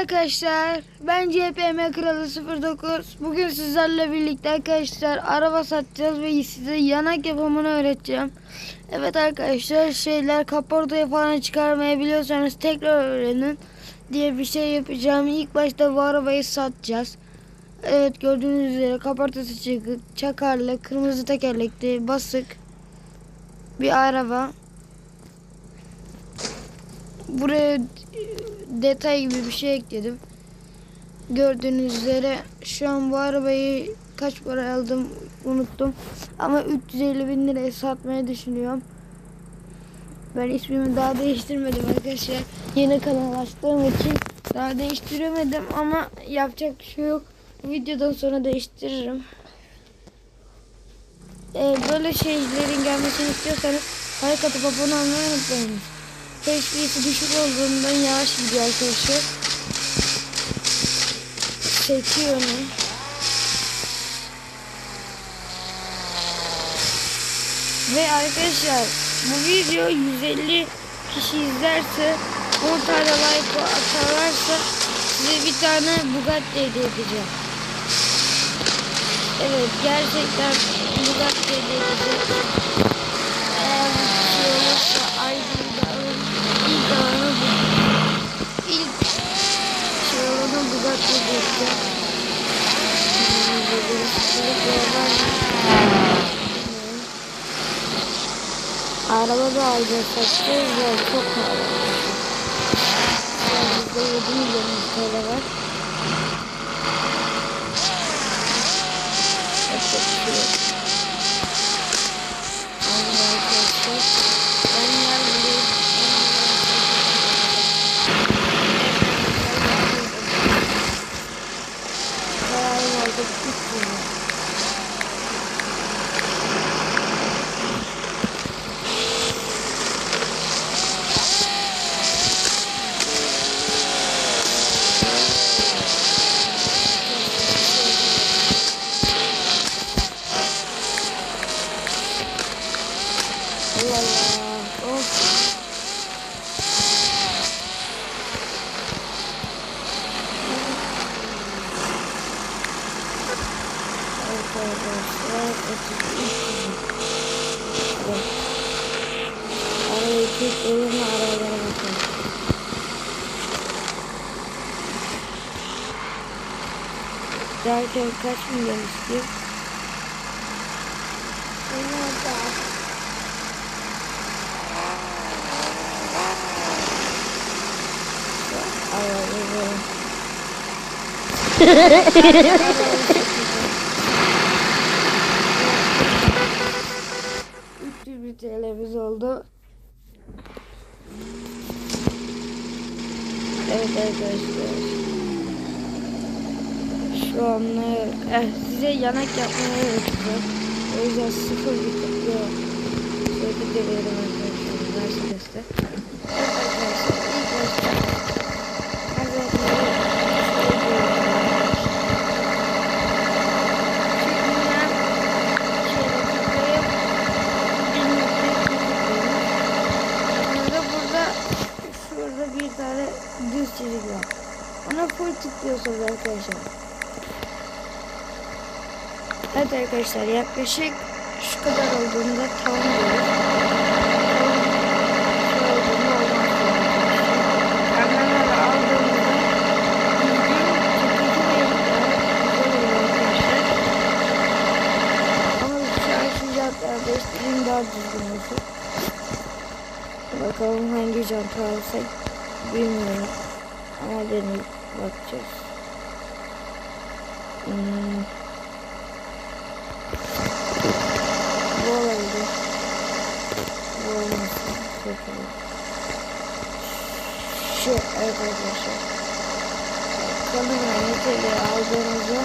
arkadaşlar. Ben CPM Kralı 09. Bugün sizlerle birlikte arkadaşlar araba satacağız ve size yanak yapımını öğreteceğim. Evet arkadaşlar şeyler kaportayı falan çıkarmayı biliyorsanız tekrar öğrenin diye bir şey yapacağım. İlk başta bu arabayı satacağız. Evet gördüğünüz üzere kaportası çıkık, çakarlı, kırmızı tekerlekli, basık bir araba. Buraya detay gibi bir şey ekledim. Gördüğünüz üzere şu an bu arabayı kaç para aldım unuttum. Ama 350 bin liraya satmayı düşünüyorum. Ben ismimi daha değiştirmedim arkadaşlar. Yeni kanal açtığım için daha değiştiremedim ama yapacak bir şey yok. Videodan sonra değiştiririm. Ee, böyle şeylerin gelmesini istiyorsanız like atıp abone olmayı unutmayın. HP'si düşük olduğundan yavaş gidiyor arkadaşlar. Çekiyor onu. Ve arkadaşlar bu video 150 kişi izlerse 10 tane like atarlarsa size bir tane Bugatti hediye edeceğim. Evet gerçekten Bugatti hediye edeceğim. Eğer bir şey olursa ayrıca alın. İlk alanı bu. İlk şey olanı Bugatti hediye edeceğim. Araba da alacağız satacağız da çok pahalı. Bizde 7 milyon TL var. Yapacak bir şey yok. Aynen arkadaşlar. Ben yarın Kararım oldu. 3 milyon. Allah Allah. Of. Evet arkadaşlar. 33 Evet. Arayı oyunu arayalara bakalım. Derken kaç milyon istiyor? Bin TL'miz oldu. Evet arkadaşlar. Şu anlık eh, size yanak yapmayı öğreteceğim. O yüzden sıfır bir kutuyor. Şöyle deneyelim arkadaşlar. Mercedes'te. Evet arkadaşlar. ilk başta her zamanki şöyle Sonra burada şurada bir tane düz var. Ona full tıklıyorsunuz arkadaşlar. Evet arkadaşlar yaklaşık şu kadar olduğunda tamam diyoruz. Bakalım hangi jantı alsak bilmiyorum. Ama deneyip bakacağız. Hmm. Bu olabilir. Bu olmasın. Kötü. Şu evet arkadaşlar. Kalın metali aldığınızda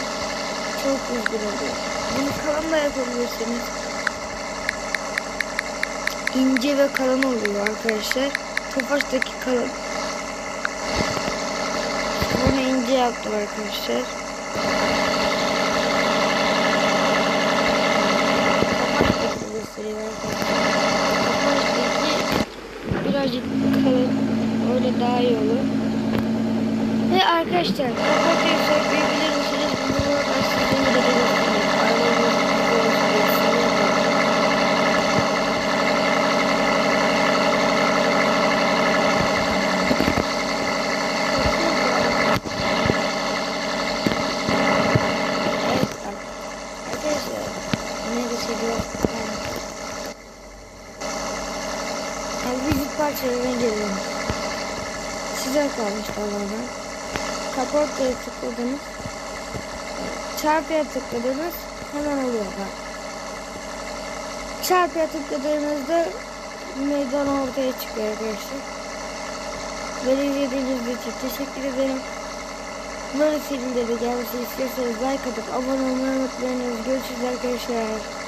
çok üzgün oluyor. Bunu kalın da yapabilirsiniz. İnce ve kalın oluyor arkadaşlar. Tofaş'taki kalın. Bunu ince yaptım arkadaşlar. Tofaş'taki göstereyim arkadaşlar. Birazcık kalın. Öyle daha iyi olur. Ve arkadaşlar kaportayı sökmeyebilir misiniz? Bunu ben sizin de göstereyim. Arabanın Evet bak. Arkadaşlar diyor? Yani vücut parçalarına geliyorum. Size kalmış tamamen. Kaportaya tıkladınız. Çarpıya tıkladınız. Hemen oluyor bak. Çarpıya tıkladığınızda meydan ortaya çıkıyor arkadaşlar. Beni izlediğiniz için teşekkür ederim. Böyle filmleri gelmesi istiyorsanız like atıp abone olmayı unutmayınız. Görüşürüz arkadaşlar.